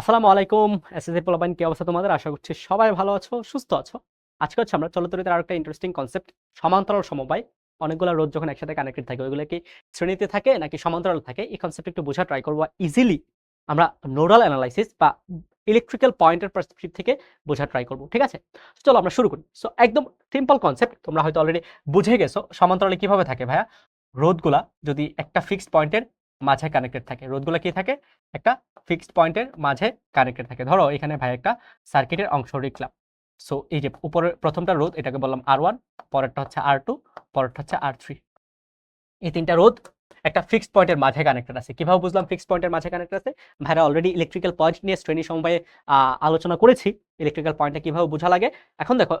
আসসালামু আলাইকুম এসএসএ পোলাপাইন কি অবস্থা তোমাদের? আশা করছি সবাই ভালো আছো, সুস্থ আছো। আজকে হচ্ছে আমরা চলতরিতের আরেকটা ইন্টারেস্টিং কনসেপ্ট সমান্তরাল সমবায়। অনেকগুলো রোধ যখন একসাথে কানেক্টেড থাকে, ওইগুলো কি শ্রেণীতে থাকে নাকি সমান্তরাল থাকে? এই কনসেপ্ট একটু বোঝা ট্রাই করব ইজিলি আমরা নোডাল অ্যানালাইসিস বা ইলেকট্রিক্যাল পয়েন্টের পার্সপেক্টিভ থেকে বোঝা ট্রাই করব, ঠিক আছে? চলো আমরা শুরু করি। সো একদম সিম্পল কনসেপ্ট তোমরা হয়তো অলরেডি বুঝে গেছো সমান্তরালে কীভাবে থাকে ভাইয়া? রোধগুলা যদি একটা ফিক্সড পয়েন্টের মাঝে কানেক্টেড থাকে। রোধগুলা কি থাকে? একটা ফিক্সড পয়েন্টের মাঝে কানেক্টেড থাকে। ধরো, এখানে ভাই একটা সার্কিটের অংশ লিখলাম। সো এই যে উপরের প্রথমটা রোধ, এটাকে বললাম আর ওয়ান পরেরটা হচ্ছে আর টু পরেরটা হচ্ছে আর থ্রি এই তিনটা রোধ একটা ফিক্সড পয়েন্টের মাঝে কানেক্টেড আছে। কীভাবে বুঝলাম ফিক্সড পয়েন্টের মাঝে কানেক্টেড আছে? ভাইরা অলরেডি ইলেকট্রিক্যাল পয়েন্ট নিয়ে শ্রেণি সমবায়ে আলোচনা করেছি। ইলেকট্রিক্যাল পয়েন্টটা কীভাবে বোঝা লাগে? এখন দেখো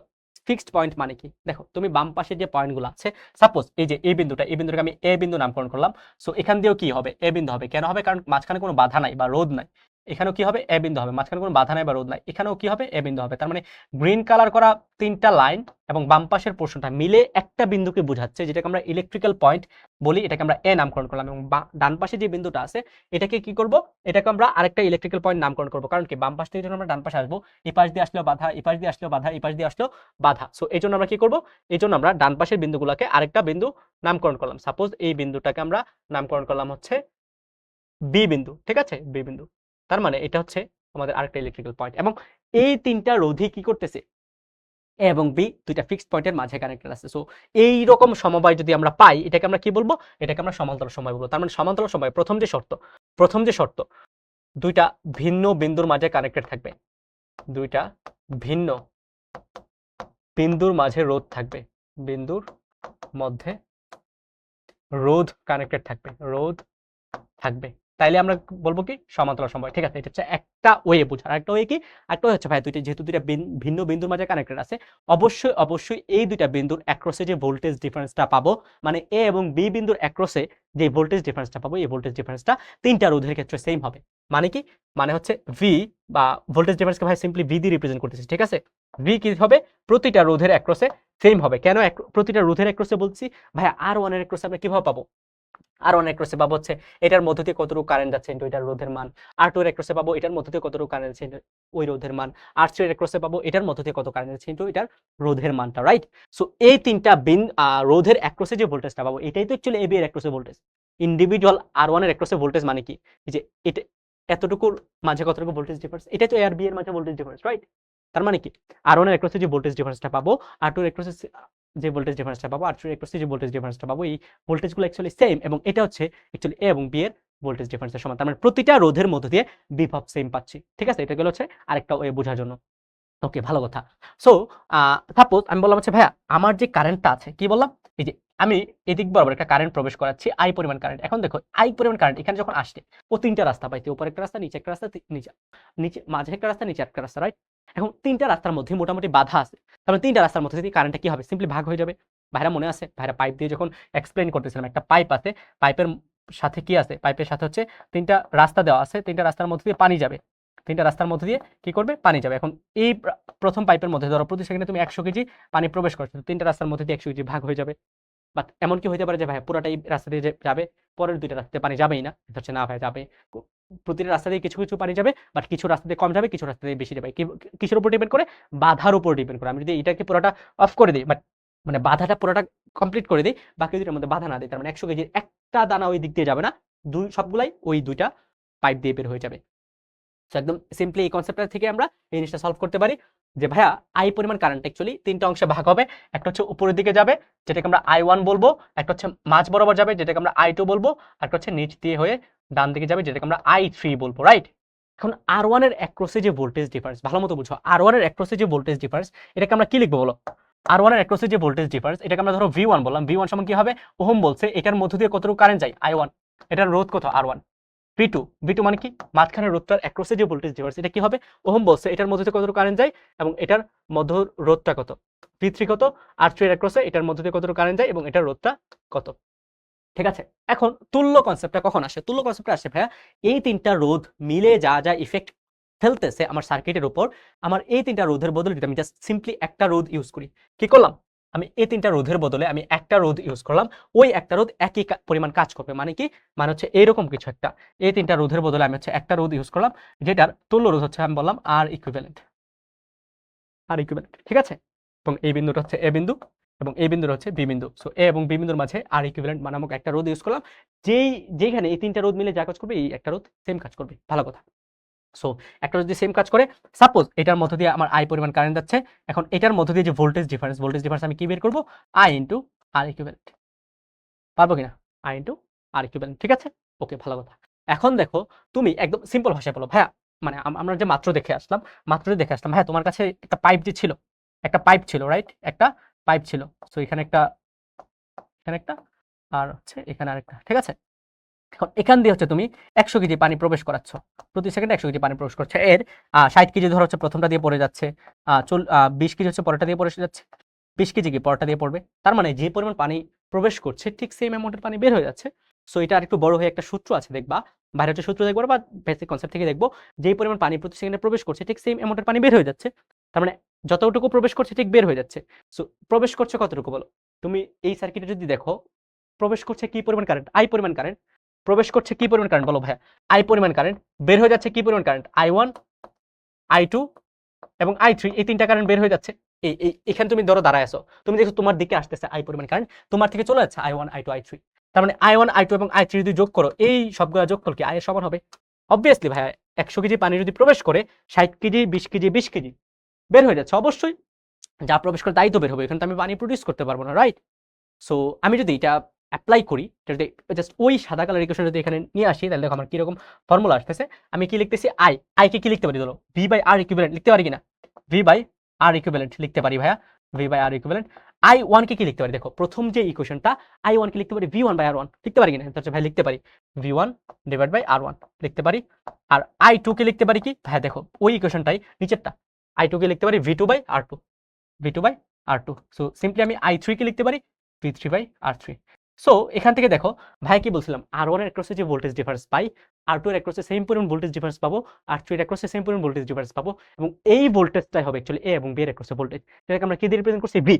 ফিক্সড পয়েন্ট মানে কি? দেখো, তুমি বাম পাশে যে পয়েন্টগুলো আছে সাপোজ এই যে এই বিন্দুটা, এই বিন্দুটাকে আমি এ বিন্দু নামকরণ করলাম। সো এখান দিয়েও কি হবে? এ বিন্দু হবে। কেন হবে? কারণ মাঝখানে কোনো বাধা নাই বা রোদ নাই। এখানেও কি হবে? এ বিন্দু হবে। মাঝখানে কোনো বাধা নাই বা রোধ নাই। এখানেও কি হবে? এ বিন্দু হবে। তার মানে গ্রিন কালার করা তিনটা লাইন এবং বাম পাশের পোর্শনটা মিলে একটা বিন্দুকে বোঝাচ্ছে, যেটাকে আমরা ইলেকট্রিক্যাল পয়েন্ট বলি। এটাকে আমরা এ নামকরণ করলাম এবং ডান পাশে যে বিন্দুটা আছে, এটাকে কি করব? এটাকে আমরা আরেকটা ইলেকট্রিক্যাল পয়েন্ট নামকরণ করব। কারণ কি? বাম পাশ থেকে যখন আমরা ডান পাশে আসব, এই পাশ দিয়ে আসলেও বাধা, এই পাশ দিয়ে আসলেও বাধা, এই পাশ দিয়ে আসলেও বাধা। সো এই জন্য আমরা কি করব? এই জন্য আমরা ডান পাশের বিন্দুগুলোকে আরেকটা বিন্দু নামকরণ করলাম। সাপোজ এই বিন্দুটাকে আমরা নামকরণ করলাম হচ্ছে বি বিন্দু। ঠিক আছে? বি বিন্দু। তার মানে এটা হচ্ছে আমাদের আরেকটা ইলেকট্রিক্যাল পয়েন্ট এবং এই তিনটা রোধই কি করতেছে? এ এবং বি দুইটা ফিক্সড পয়েন্টের মাঝে কানেক্টেড আছে। সো এই রকম সমবায় যদি আমরা পাই, এটাকে আমরা কি বলব? এটাকে আমরা সমান্তরাল সময় বলব। তার মানে সমান্তরাল সময় প্রথম যে শর্ত, প্রথম যে শর্ত, দুইটা ভিন্ন বিন্দুর মাঝে কানেক্টেড থাকবে। দুইটা ভিন্ন বিন্দুর মাঝে রোধ থাকবে। বিন্দুর মধ্যে রোধ কানেক্টেড থাকবে। রোধ থাকবে। তাইলে আমরা বলব কি? সমান্তরাল সময় ঠিক আছে, এটা হচ্ছে একটা ওয়ে বোঝার একটা ওয়ে কি? একটা হচ্ছে ভাই দুইটা, যেহেতু দুইটা ভিন্ন বিন্দুর মাঝে কানেক্টেড আছে, অবশ্যই অবশ্যই এই দুইটা বিন্দুর অ্যাক্রসে যে ভোল্টেজ ডিফারেন্সটা পাবো মানে এ এবং বি বিন্দুর অ্যাক্রসে যে ভোল্টেজ ডিফারেন্সটা পাবো, এই ভোল্টেজ ডিফারেন্সটা তিনটা রোধের ক্ষেত্রে সেম হবে। মানে কি? মানে হচ্ছে ভি বা ভোল্টেজ ডিফারেন্সকে ভাই সিম্পলি ভি দিয়ে রিপ্রেজেন্ট করতেছি, ঠিক আছে? ভি কি হবে? প্রতিটা রোধের অ্যাক্রসে সেম হবে। কেন প্রতিটা রোধের অ্যাক্রসে বলছি? ভাই আর ওয়ানের অ্যাক্রসে আমরা কীভাবে পাবো? আর ওয়ান অ্যাক্রসে পাবো হচ্ছে, এটার মধ্য দিয়ে কতটুকু কারেন্ট যাচ্ছে into এটার রোধের মান। আর টু এর অ্যাক্রসে পাবো, এটার মধ্য দিয়ে কতটুকু কারেন্ট যাচ্ছে ওই রোধের মান। আর থ্রি এর অ্যাক্রসে পাবো, এটার মধ্য দিয়ে কত কারেন্ট যাচ্ছে into এটার রোধের মানটা রাইট সো এই তিনটা বিন রোধের অ্যাক্রসে যে ভোল্টেজটা পাবো, এটাই তো অ্যাকচুয়ালি এবি এর অ্যাক্রসে ভোল্টেজ ইন্ডিভিজুয়াল আর ওয়ানের অ্যাক্রসে ভোল্টেজ মানে কি? যে, এটা এতটুকুর মাঝে কতটুকু ভোল্টেজ ডিফারেন্স এটাই তো এ আর বি এর মাঝে ভোল্টেজ ডিফারেন্স রাইট তার মানে কি? আর ওয়ানের অ্যাক্রসে যে ভোল্টেজ ডিফারেন্সটা পাবো আর টু এর অ্যাক্রসে যে ভোল্টেজ ডিফারেন্সটা পাবো আর এর অ্যাক্রসে যে ভোল্টেজ ডিফারেন্সটা পাবো, এই ভোল্টেজগুলো অ্যাকচুয়ালি সেম এবং এটা হচ্ছে অ্যাকচুয়ালি এ এবং বি এর ভোল্টেজ ডিফারেন্সের সমান। তার মানে প্রতিটা রোধের মধ্য দিয়ে বিভব সেম পাচ্ছি। ঠিক আছে? এটা গেল হচ্ছে আরেকটা ওয়ে বোঝার জন্য। ওকে ভালো কথা। সো সাপোজ আমি বললাম হচ্ছে, ভাইয়া, আমার যে কারেন্টটা আছে, কি বললাম? এই যে আমি এদিক বরাবর একটা কারেন্ট প্রবেশ করাচ্ছি আই পরিমাণ কারেন্ট এখন দেখো আই পরিমাণ কারেন্ট এখানে যখন আসছে, ও তিনটা রাস্তা পাইতে উপরে একটা রাস্তা, নিচে একটা রাস্তা নিচে নিচে, মাঝে একটা রাস্তা, নিচে একটা রাস্তা রাইট এখন তিনটা রাস্তার মধ্যে মোটামুটি বাধা আছে। তারপরে তিনটা রাস্তার মধ্যে থেকে কারেন্টটা কি হবে? সিম্পলি ভাগ হয়ে যাবে। ভাইরা মনে আছে? ভাইরা পাইপ দিয়ে যখন এক্সপ্লেন করতেছিলাম, একটা পাইপ আছে পাইপের সাথে কি আছে? পাইপের সাথে হচ্ছে তিনটা রাস্তা দেওয়া আছে, তিনটা রাস্তার মধ্যে দিয়ে পানি যাবে। তিনটা রাস্তার মধ্যে দিয়ে কি করবে? পানি যাবে। এখন এই প্র- প্রথম পাইপের মধ্যে ধরো, প্রতি সেকেন্ডে তুমি একশো কেজি পানি প্রবেশ করছ তিনটা রাস্তার মধ্যে দিয়ে একশো কেজি ভাগ হয়ে যাবে। বাট এমন কি হতে পারে যে ভাই পুরোটা এই রাস্তা দিয়ে যাবে, পরের দুইটা রাস্তাতে পানি যাবেই না? হচ্ছে না ভাই যাবে। প্রতিটা রাস্তা দিয়ে কিছু কিছু পানি যাবে বাট কিছু রাস্তা দিয়ে কম যাবে, কিছু রাস্তা দিয়ে বেশি যাবে। কি- কিসের উপর ডিপেন্ড করে? বাধার উপর ডিপেন্ড করে। আমি যদি এটাকে পুরোটা অফ করে দিই বাট মানে বাধাটা পুরোটা কমপ্লিট করে দিই, বাকি দুইটার মধ্যে বাধা না দিই, তার মানে একশো কেজির একটা দানা ওই দিক দিয়ে যাবে না, দুই, সবগুলাই ওই দুইটা পাইপ দিয়ে বের হয়ে যাবে। তো একদম সিম্পলি এই কনসেপ্টটা থেকে আমরা এই জিনিসটা সলভ করতে পারি যে, ভাইয়া আই পরিমাণ কারেন্ট অ্যাকচুয়ালি তিনটা অংশে ভাগ হবে। একটা হচ্ছে উপরের দিকে যাবে, যেটাকে আমরা আই ওয়ান বলব, একটা হচ্ছে মাঝ বরাবর যাবে, যেটাকে আমরা আই টু বলব একটা হচ্ছে নিচ দিয়ে হয়ে ডান দিকে যাবে, যেটাকে আমরা আই থ্রি বলব রাইট এখন আর ওয়ানের অ্যাক্রসে যে ভোল্টেজ ডিফারেন্স ভালো মতো বুঝো আর ওয়ানের অ্যাক্রসে যে ভোল্টেজ ডিফারেন্স এটাকে আমরা কি লিখব বলো? আর ওয়ানের অ্যাক্রসে যে ভোল্টেজ ডিফারেন্স এটাকে আমরা ধরো ভি ওয়ান বললাম ভি ওয়ান সমান কি হবে? ওহম বলছে এটার মধ্য দিয়ে কতটুকু কারেন্ট যায়? আই ওয়ান এটার রোধ কত? R one V two V two মানে কি? মাঝখানে রোধটার অ্যাক্রসে যে ভোল্টেজ ডিফারেন্স এটা কি হবে? ওহম বলছে এটার মধ্যে দিয়ে কতটুকু কারেন্ট যায়? এবং এটার মধ্য রোধটা কত? ভি থ্রি কত? আর থ্রি অ্যাক্রসে এটার মধ্য দিয়ে কতটুকু কারেন্ট যায়? এবং এটার রোধটা কত? ঠিক আছে? এখন তুল্য কনসেপ্টটা কখন আসে? তুল্য কনসেপ্টটা আসে ভাইয়া, এই তিনটা রোধ মিলে যা যা ইফেক্ট ফেলতেছে আমার সার্কিটের উপর, আমার এই তিনটা রোধের বদলে যদি আমি জাস্ট সিম্পলি একটা রোধ ইউজ করি, কি করলাম? আমি এই তিনটা রোধের বদলে আমি একটা রোধ ইউজ করলাম, ওই একটা রোধ একই পরিমাণ কাজ করবে। মানে কি? মানে হচ্ছে এইরকম কিছু একটা। এই তিনটা রোধের বদলে আমি হচ্ছে একটা রোধ ইউজ করলাম, যেটার তুল্য রোধ হচ্ছে আমি বললাম আর ইকুইভ্যালেন্ট আর ইকুইভ্যালেন্ট ঠিক আছে? এবং এই বিন্দুটা হচ্ছে এ বিন্দু। এবং এই বিন্দুটা হচ্ছে বি বিন্দু। সো এ এবং বি বিন্দুর মাঝে আর ইকুইভ্যালেন্ট নামক একটা রোধ ইউজ করলাম। যেই যেখানে এই তিনটা রোধ মিলে যা কাজ করবে, এই একটা রোধ সেম কাজ করবে। ভালো কথা। সো একটা যদি সেম কাজ করে সাপোজ এটার মধ্য দিয়ে আমার আই পরিমাণ কারেন্ট যাচ্ছে, এখন এটার মধ্য দিয়ে যে ভোল্টেজ ডিফারেন্স ভোল্টেজ ডিফারেন্স আমি কি বের করব? আই ইন্টু আর ইকুইভ্যালেন্ট পারব কিনা? আই ইন্টু আর ইকুইভ্যালেন্ট ঠিক আছে? ওকে ভালো কথা। এখন দেখো, তুমি একদম সিম্পল ভাষায় বলো। ভাইয়া মানে আমরা যে মাত্র দেখে আসলাম মাত্র দেখে আসলাম। হ্যাঁ তোমার কাছে একটা পাইপ যে ছিল, একটা পাইপ ছিল রাইট একটা পাইপ ছিল। সো এখানে একটা এখানে একটা, আর হচ্ছে এখানে আরেকটা, ঠিক আছে? এখন দিয়ে হচ্ছে তুমি একশো কেজি পানি প্রবেশ করাচ্ছ। প্রতি সেকেন্ডে একশো কেজি পানি প্রবেশ করছে। এর ষাট কেজি ধরো হচ্ছে প্রথমটা দিয়ে পড়ে যাচ্ছে চল বিশ কেজি হচ্ছে পরেরটা দিয়ে পড়ে যাচ্ছে, বিশ কেজি কি পরেরটা দিয়ে পড়বে? তার মানে যে পরিমাণ পানি প্রবেশ করছে, ঠিক সেম অ্যামাউন্টের পানি বের হয়ে যাচ্ছে। সো এটা আরেকটু বড় হয়ে একটা সূত্র আছে দেখবা। বাইরে হচ্ছে সূত্র দেখব বা বেসিক কনসেপ্ট থেকে দেখব। যেই পরিমাণ পানি প্রতি সেকেন্ডে প্রবেশ করছে, ঠিক সেম অ্যামাউন্টের পানি বের হয়ে যাচ্ছে। তার মানে যতটুকু প্রবেশ করছে ঠিক বের হয়ে যাচ্ছে। সো প্রবেশ করছে কতটুকু বলো? তুমি এই সার্কিটে যদি দেখো, প্রবেশ করছে কি পরিমাণ কারেন্ট আই পরিমাণ কারেন্ট প্রবেশ করছে কি পরিমাণ কারেন্ট বলো ভাইয়া? আই পরিমাণ কারেন্ট বের হয়ে যাচ্ছে কি পরিমাণ current I one I two এবং আই থ্রি এই তিনটা কারেন্ট বের হয়ে যাচ্ছে। এই এই, এখানে তুমি ধরো দাঁড়ায় আছো। তুমি দেখো তোমার দিকে আসতেছে আই পরিমাণ কারেন্ট তোমার থেকে চলে যাচ্ছে I one I two I three তার মানে আই ওয়ান আই টু এবং আই থ্রি যদি যোগ করো, এই সবগুলো যোগ করো কি আয়ের সমান হবে? অবভিয়াসলি ভাইয়া, একশো কেজি পানি যদি প্রবেশ করে, ষাট কেজি, বিশ কেজি বিশ কেজি বের হয়ে যাচ্ছে। অবশ্যই যা প্রবেশ করে তাই তো বের হবে। এখানে তো আমি পানি প্রডিউস করতে পারব না রাইট সো আমি যদি এটা অ্যাপ্লাই করি যদি জাস্ট ওই সাদা কালার ইকুয়েশন যদি এখানে নিয়ে আসি, তাহলে দেখো আমার কীরকম ফর্মুলা আসতেছে। আমি কি লিখতেছি? আই আই কে লিখতে পারি? ধরো ভি বাই আর ইকুইভ্যালেন্ট লিখতে পারি কিনা? ভি বাই আর ইকুইভ্যালেন্ট লিখতে পারি ভাইয়া। V by R equivalent I one কে লিখতে পারি? দেখো, প্রথম যে ইকুয়েশনটা আই ওয়ান কে লিখতে পারি? V one by R one লিখতে পারি কিনা? তো হচ্ছে ভাই লিখতে পারি। V one divide by R one লিখতে পারি। আর আই টু কে লিখতে পারি কি? ভাই দেখো, ওই ইকুয়েশনটাই নিচেরটা। আই টু কে লিখতে পারি V two by R two V two by R two so simply আমি আই থ্রি কে লিখতে পারি V three by R three so এখান থেকে দেখো, ভাই কি বলছিলাম আর ওয়ানের অ্যাক্রসে যে ভোল্টেজ ডিফারেন্স পাই আর টু এর অ্যাক্রসে সেম পরিমাণ ভোল্টেজ ডিফারেন্স পাবো আর থ্রি এর সেম পরিমাণ ভোল্টেজ ডিফারেন্স পাবো, এবং এই ভোল্টেজটাই হবে অ্যাকচুয়ালি এ এবং বি এর অ্যাক্রসে ভোল্টেজ যেটাকে আমরা কি দিয়ে রিপ্রেজেন্ট করছি? ভি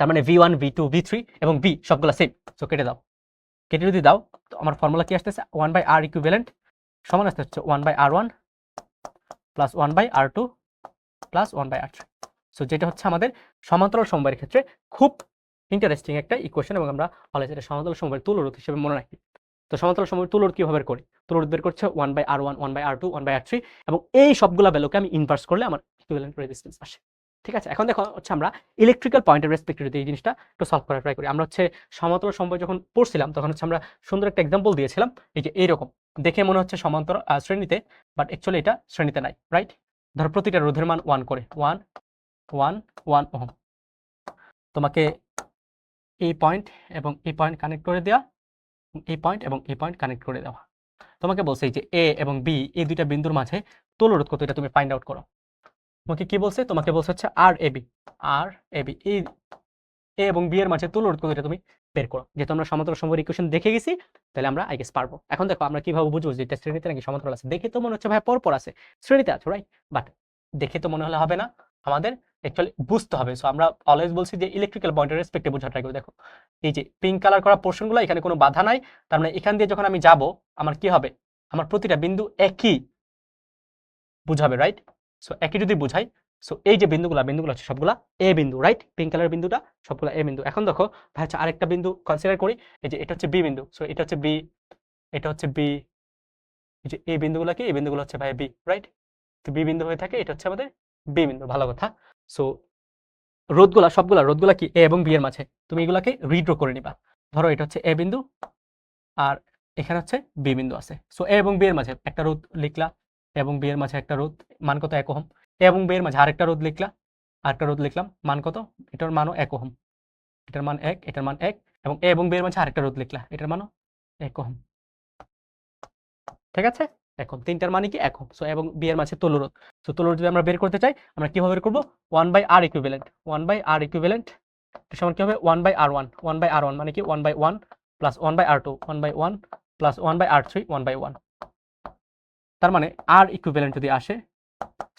তার মানে V one V two V three এবং বি সবগুলো সেম সো কেটে দাও। কেটে যদি দাও, তো আমার ফর্মুলা কি আসতেছে? ওয়ান বাই আর ইকুইভ্যালেন্ট সমান আসতে হচ্ছে one by R one plus one by R two plus one by three so যেটা হচ্ছে আমাদের সমান্তরাল সমবায়ের ক্ষেত্রে খুব ইন্টারেস্টিং একটা ইকুয়েশন এবং আমরা অলরেডি এটা সমান্তরাল সমবায়ের তুলরোধ হিসেবে মনে রাখি। তো সমান্তরাল সমবায়ের তুলরোধ কীভাবে করি? তুলরোধ বের করছে one by R one one by R two one by R three এবং এই সবগুলা ভ্যালুকে আমি ইনভার্স করলে আমার ইকুইভ্যালেন্ট রেজিস্ট্যান্স আসে। ঠিক আছে? এখন দেখো হচ্ছে আমরা ইলেকট্রিক্যাল পয়েন্টের রেসপেক্টে যদি এই জিনিসটা একটু সলভ করার ট্রাই করি। আমরা হচ্ছে সমান্তরাল সমবায় যখন পড়ছিলাম তখন হচ্ছে আমরা সুন্দর একটা এক্সাম্পল দিয়েছিলাম। এই যে এইরকম। দেখে মনে হচ্ছে সমান্তরাল শ্রেণীতে বাট অ্যাকচুয়ালি এটা শ্রেণীতে নাই রাইট ধরো প্রতিটা রোধের মান ওয়ান করে। One one one ohm. তোমাকে এই পয়েন্ট এবং এই পয়েন্ট কানেক্ট করে দেওয়া এই পয়েন্ট এবং এই পয়েন্ট কানেক্ট করে দেওয়া। তোমাকে বলছে যে এ এবং বি এই দুইটা বিন্দুর মাঝে তুলরোধ কত, এটা তুমি ফাইন্ড আউট করো। তোমাকে কি বলছে? তোমাকে বলছে হচ্ছে আর A B R A B এই এ এবং বি এর মাঝে তুলরোধ কত, এটা তুমি বের করো। যেহেতু আমরা সমান্তরাল সময়ের ইকুয়েশন দেখে গেছি, তাহলে আমরা আই গেস পারব। এখন দেখো, আমরা কীভাবে বুঝব যে এটা শ্রেণীতে নাকি সমান্তরাল আছে? দেখে তো মনে হচ্ছে ভাই পরপর আছে। শ্রেণীতে আছে রাইট বাট দেখে তো মনে হলে হবে না। আমাদের অ্যাকচুয়ালি বুঝতে হবে। সো আমরা অলওয়েজ বলছি যে ইলেকট্রিক্যাল পয়েন্টের রেসপেক্টে বোঝা ট্রাই করে দেখো। এই যে পিঙ্ক কালার করা পোর্শনগুলো এখানে কোনো বাধা নাই। তার মানে এখান দিয়ে যখন আমি যাব, আমার কি হবে? আমার প্রতিটা বিন্দু একই বুঝাবে রাইট সো একই যদি বুঝাই সো এই যে বিন্দুগুলা, বিন্দুগুলো হচ্ছে সবগুলা এ বিন্দু রাইট পিঙ্ক কালার বিন্দুটা, সবগুলা এ বিন্দু। এখন দেখো, ভাই হচ্ছে আরেকটা বিন্দু কনসিডার করি। এই যে এটা হচ্ছে বি বিন্দু। সো এটা হচ্ছে বি এটা হচ্ছে বি এই যে এই বিন্দুগুলো কি? এই বিন্দুগুলো হচ্ছে, ভাই বি রাইট তো বি বিন্দু হয়ে থাকে, এটা হচ্ছে আমাদের বি বিন্দু। ভালো কথা। সো রোধগুলা, সবগুলা, রোধগুলা কি এ এবং বি এর মাঝে? তুমি এগুলাকে রিড্র করে নিবা। ধরো, এটা হচ্ছে এ বিন্দু, আর এখানে হচ্ছে বি বিন্দু আছে। সো এ এবং বি এর মাঝে একটা রোদ লিখলা। এবং বি এর মাঝে একটা রোদ মান কত এক ওহম? এবং বি এর মাঝে আরেকটা রোধ লিখলা আরেকটা রোধ লিখলাম, মান কত? এটার মানও এক ওহম। এটার মান এক, এটার মান এক, এবং এ এবং বি এর মাঝে আরেকটা রোধ লিখলা এটার মানও এক ওহম। ঠিক আছে? এখন তিনটার মানে কি এক ওহম? সো এবং বি এর মাঝে তুলরোধ সো তুলরোধ যদি আমরা বের করতে চাই, আমরা কীভাবে বের করব? One by R equivalent one by R equivalent সমান কি হবে? One by R one. One by R one মানে কি? One by one plus one by R two. One by one plus one by R three, one by one. তার মানে R equivalent যদি আসে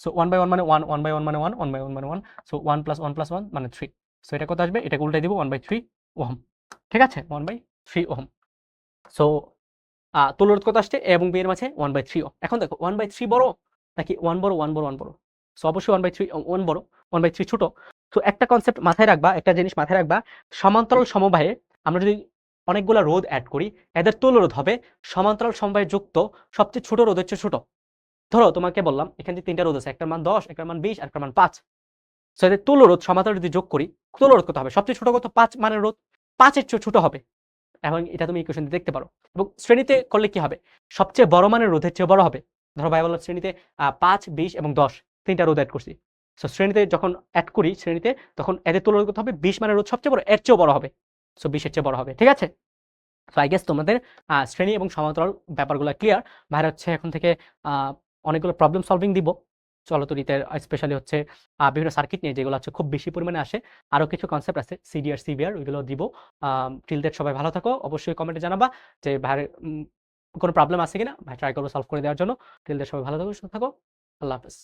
so one by one মানে one one by one মানে one one by one মানে one so one plus one plus one মানে three so এটা কত আসবে? এটাকে উল্টে দিব ওয়ান বাই থ্রি ওহম ঠিক আছে? One by three ohm so তুলোর কত আসছে? এবং বি এর মাঝে ওয়ান বাই থ্রি এখন দেখো ওয়ান বাই থ্রি বড় নাকি ওয়ান বড় ওয়ান বড় ওয়ান বড়? সো অবশ্যই ওয়ান বাই থ্রি ওয়ান বড় ওয়ান বাই থ্রি ছোট। তো একটা কনসেপ্ট মাথায় রাখবা, একটা জিনিস মাথায় রাখবা, সমান্তরাল সমবায়ে আমরা যদি অনেকগুলা রোধ অ্যাড করি, এদের তুল হবে সমান্তরাল সমবায়ে যুক্ত সবচেয়ে ছোট রোধ হচ্ছে ছোট। ধরো তোমাকে বললাম, এখানে যে তিনটা রোধ আছে, একটার মান দশ, একটার মান বিশ, আর একটার মান পাঁচ। সো এদের তুল রোধ সমান্তরাল যদি যোগ করি তুল রোধ কত হবে? সবচেয়ে ছোট কত? পাঁচ মানের রোধ। পাঁচের চেয়ে ছোট হবে। এবং এটা তুমি ইকুয়েশন দেখতে পারো। এবং শ্রেণীতে করলে কি হবে? সবচেয়ে বড় মানের রোধের চেয়ে বড় হবে। ধরো ভাই বললাম শ্রেণীতে পাঁচ, বিশ এবং দশ। তিনটা রোধ অ্যাড করছি। সো শ্রেণীতে যখন অ্যাড করি শ্রেণীতে, তখন এদের তুলনা করতে হবে? বিশ মানের রোধ সবচেয়ে বড়, এর চেয়েও বড় হবে। সো বিশের চেয়ে বড় হবে। ঠিক আছে? সো আই গেস তোমাদের শ্রেণি এবং সমান্তরাল ব্যাপারগুলো ক্লিয়ার ভাইরা হচ্ছে এখন থেকে অনেকগুলো প্রবলেম সলভিং দিব। চলতরিতে স্পেশালি হচ্ছে বিভিন্ন সার্কিট নিয়ে যেগুলো হচ্ছে খুব বেশি পরিমাণে আসে আরও কিছু কনসেপ্ট আছে সিডিআর সিবিআর ওইগুলো দিব। টিল ডেট সবাই ভালো থাকো। অবশ্যই কমেন্টে জানাবা যে ভাইয়ের কোনো প্রবলেম আছে কিনা? ভাই ট্রাই করব সলভ করে দেওয়ার জন্য। টিল সবাই ভালো থাকো, সুস্থ থাকো। আল্লাহ হাফেজ।